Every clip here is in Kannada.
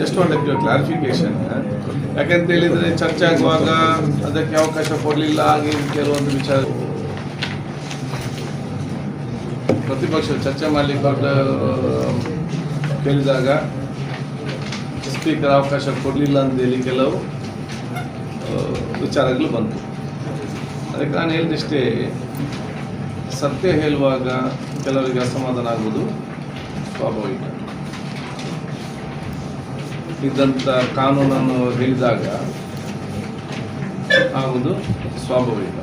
ಜಸ್ಟ್ ಒಂದು ಕ್ಲಾರಿಫಿಕೇಶನ್ ಯಾಕಂತ ಹೇಳಿದ್ರೆ ಚರ್ಚೆ ಆಗುವಾಗ ಅದಕ್ಕೆ ಅವಕಾಶ ಕೊಡಲಿಲ್ಲ, ಹಾಗೆ ಕೆಲವೊಂದು ವಿಚಾರ. ಪ್ರತಿಪಕ್ಷ ಚರ್ಚೆ ಮಾಡಲಿಕ್ಕೆ ಕೇಳಿದಾಗ ಸ್ಪೀಕರ್ ಅವಕಾಶ ಕೊಡಲಿಲ್ಲ ಅಂತೇಳಿ ಕೆಲವು ವಿಚಾರಗಳು ಬಂತು. ಅದಕ್ಕೆ ನಾನು ಹೇಳಿದಷ್ಟೇ, ಸತ್ಯ ಹೇಳುವಾಗ ಕೆಲವರಿಗೆ ಅಸಮಾಧಾನ ಆಗುವುದು ಸ್ವಾಭಾವಿಕ. ಇದ್ದಂಥ ಕಾನೂನನ್ನು ಹೇಳಿದಾಗ ಆಗುವುದು ಸ್ವಾಭಾವಿಕ.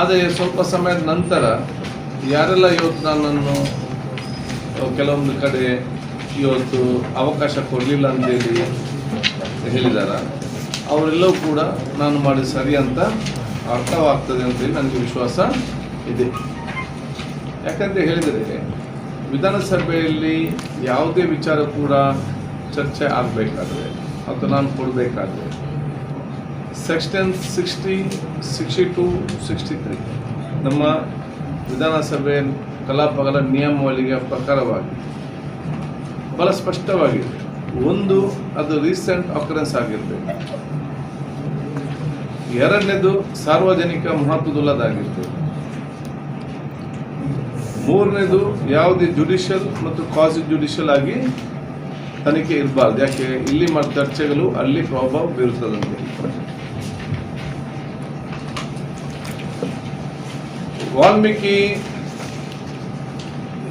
ಆದರೆ ಸ್ವಲ್ಪ ಸಮಯದ ನಂತರ ಯಾರೆಲ್ಲ ಇವತ್ತು ನನ್ನನ್ನು ಕೆಲವೊಂದು ಕಡೆ ಇವತ್ತು ಅವಕಾಶ ಕೊಡಲಿಲ್ಲ ಅಂತೇಳಿ ಹೇಳಿದಾರ, ಅವರೆಲ್ಲವೂ ಕೂಡ ನಾನು ಮಾಡಿದ ಸರಿ ಅಂತ ಅರ್ಥವಾಗ್ತದೆ ಅಂತೇಳಿ ನನಗೆ ವಿಶ್ವಾಸ ಇದೆ. ಯಾಕಂತ ಹೇಳಿದರೆ ವಿಧಾನಸಭೆಯಲ್ಲಿ ಯಾವುದೇ ವಿಚಾರ ಕೂಡ ಚರ್ಚೆ ಆಗಬೇಕಾದ್ರೆ ನಾನು ಕೊಡಬೇಕಾದ್ರೆ. Section sixty sixty two sixty three ನಮ್ಮ ವಿಧಾನಸಭೆ ಕಲಾಪಗಳ ನಿಯಮಾವಳಿಗೆ ಪ್ರಕಾರವಾಗಿ ಬಹಳ ಸ್ಪಷ್ಟವಾಗಿದೆ. ಒಂದು, ಅದು ರೀಸೆಂಟ್ ಅಕರೆನ್ಸ್ ಆಗಿರಬೇಕು. ಎರಡನೇದು ಸಾರ್ವಜನಿಕ ಮಹತ್ವದುಳ್ಳದಾಗಿರ್ತದೆ ಮೂರನೇದು ಯಾವುದೇ ಜುಡಿಷಿಯಲ್ ಮತ್ತು ಕ್ವಾಸಿ ಜುಡಿಷಿಯಲ್ ಆಗಿ ತನಿಖೆ ಇರಬಾರ್ದು. ಯಾಕೆ? ಇಲ್ಲಿ ಮತ್ತೆ ಚರ್ಚೆಗಳು ಅಲ್ಲಿ ಪ್ರಭಾವ ಬೀರುತ್ತದಂತೆ. ವಾಲ್ಮೀಕಿ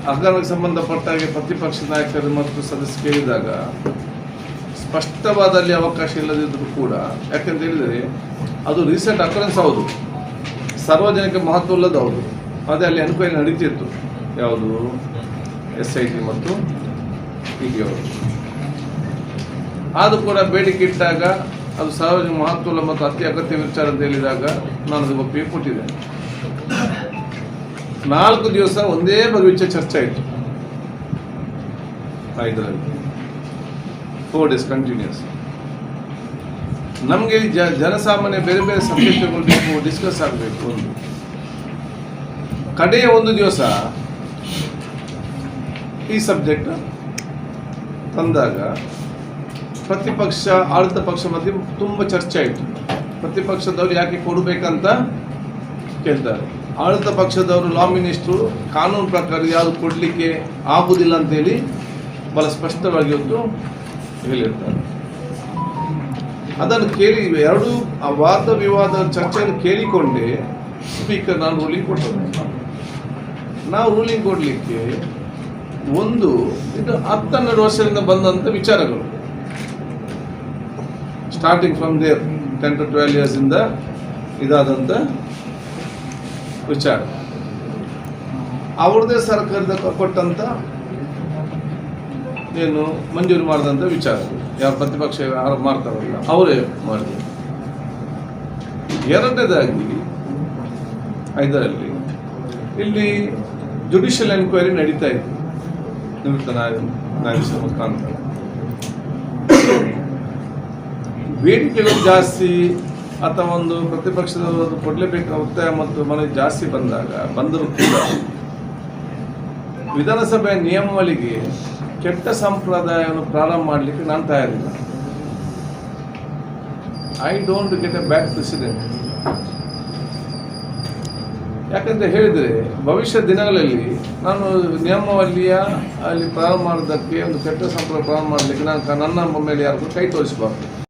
ಹಗರಣಕ್ಕೆ ಸಂಬಂಧಪಟ್ಟ ಹಾಗೆ ಪ್ರತಿಪಕ್ಷ ನಾಯಕರು ಮತ್ತು ಸದಸ್ಯ ಕೇಳಿದಾಗ ಸ್ಪಷ್ಟವಾದ ಅಲ್ಲಿ ಅವಕಾಶ ಇಲ್ಲದಿದ್ದರೂ ಕೂಡ, ಯಾಕಂತ ಹೇಳಿದರೆ ಅದು ರೀಸೆಂಟ್ ಅಕರೆನ್ಸ್ ಹೌದು. ಸಾರ್ವಜನಿಕ ಮಹತ್ವ ಇಲ್ಲದ ಹೌದು. ಅದೇ ಅಲ್ಲಿ ಎನ್ಕ್ವೈರಿ ನಡೀತಿತ್ತು. ಯಾವುದು? ಎಸ್ ಐ ಟಿ ಮತ್ತು ಹೀಗೆ ಅವರು. ಆದರೂ ಕೂಡ ಬೇಡಿಕೆ ಇಟ್ಟಾಗ ಅದು ಸಾರ್ವಜನಿಕ ಮಹತ್ವ ಮತ್ತು ಅತಿ ಅಗತ್ಯ ವಿಚಾರ ಅಂತ ಹೇಳಿದಾಗ ನಾನು ಅದು ಒಪ್ಪಿಗೆ ಕೊಟ್ಟಿದ್ದೇನೆ ನಾಲ್ಕು ದಿವಸ ಒಂದೇ ಬಗ್ಗೆ ವಿಚಾರ ಚರ್ಚೆ ಆಯಿತು. ಇದರಲ್ಲಿ. ಫೋರ್ ಡೇಸ್ ಕಂಟಿನ್ಯೂಸ್ ನಮಗೆ ಜ ಜನಸಾಮಾನ್ಯ ಬೇರೆ ಬೇರೆ ಸಬ್ಜೆಕ್ಟ್ಗಳು ಬೇಕು ಡಿಸ್ಕಸ್ ಆಗಬೇಕು. ಕಡೆಯ ಒಂದು ದಿವಸ ಈ ಸಬ್ಜೆಕ್ಟ್ ತಂದಾಗ ಪ್ರತಿಪಕ್ಷ, ಆಡಳಿತ ಪಕ್ಷ ಮಧ್ಯೆ ತುಂಬ ಚರ್ಚೆ ಆಯಿತು. ಪ್ರತಿಪಕ್ಷದವ್ರು ಯಾಕೆ ಕೊಡಬೇಕಂತ ಕೇಳ್ತಾರೆ. ಆಡಳಿತ ಪಕ್ಷದವರು ಲಾ ಮಿನಿಸ್ಟ್ರು ಕಾನೂನು ಪ್ರಕಾರ ಯಾವುದು ಕೊಡಲಿಕ್ಕೆ ಆಗುವುದಿಲ್ಲ ಅಂತೇಳಿ ಬಹಳ ಸ್ಪಷ್ಟವಾಗಿ ಒಂದು ಹೇಳಿರ್ತಾರೆ. ಅದನ್ನು ಕೇಳಿ ಎರಡೂ, ಆ ವಾದ ವಿವಾದ ಚರ್ಚೆಯನ್ನು ಕೇಳಿಕೊಂಡೇ ಸ್ಪೀಕರ್ ನಾನು ರೂಲಿಂಗ್ ಕೊಟ್ಟರು ನಾವು ರೂಲಿಂಗ್ ಕೊಡಲಿಕ್ಕೆ ಒಂದು ಇದು ಹತ್ತನ್ನೆರಡು ವರ್ಷದಿಂದ ಬಂದಂಥ ವಿಚಾರಗಳು. Starting from there ten to twelve ಇಯರ್ಸಿಂದ ಇದಾದಂಥ ವಿಚಾರ. ಅವ್ರದ್ದೇ ಸರ್ಕಾರದ ಕೊಟ್ಟಂಥ ಏನು ಮಂಜೂರು ಮಾಡಿದಂಥ ವಿಚಾರ. ಯಾರು ಪ್ರತಿಪಕ್ಷ ಯಾರು ಮಾಡ್ತಾರಲ್ಲ, ಅವರೇ ಮಾಡಿದ್ರು ಎರಡನೇದಾಗಿ ಇದರಲ್ಲಿ ಇಲ್ಲಿ ಜುಡಿಷಿಯಲ್ ಎನ್ಕ್ವೈರಿ ನಡೀತಾ ಇತ್ತು ನಿವೃತ್ತ ನಾಯಕ ಮುಖಾಂತರ ಬೇಡಿಕೆಗಳು ಜಾಸ್ತಿ ಅಥವಾ ಒಂದು ಪ್ರತಿಪಕ್ಷದವರು ಒತ್ತಾಯ ಮತ್ತು ಮನವಿ ಜಾಸ್ತಿ ಬಂದಾಗ, ಬಂದರೂ ಕೂಡ ವಿಧಾನಸಭೆಯ ನಿಯಮಾವಳಿಗೆ ಕೆಟ್ಟ ಸಂಪ್ರದಾಯವನ್ನು ಪ್ರಾರಂಭ ಮಾಡಲಿಕ್ಕೆ ನಾನು ತಯಾರಿಲ್ಲ. I don't get a back president ಯಾಕಂತ ಹೇಳಿದರೆ ಭವಿಷ್ಯ ದಿನಗಳಲ್ಲಿ ನಾನು ನಿಯಮಾವಳಿಯ ಅಲ್ಲಿ ಪ್ರಾರಂಭ ಮಾಡೋದಕ್ಕೆ ಒಂದು ಕೆಟ್ಟ ಸಂಪ್ರದಾಯ ಪ್ರಾರಂಭ ಮಾಡಲಿಕ್ಕೆ ನಾನು ನನ್ನ ಮೇಲೆ ಯಾರಿಗೂ ಕೈ ತೋರಿಸಬಾರ್ದು.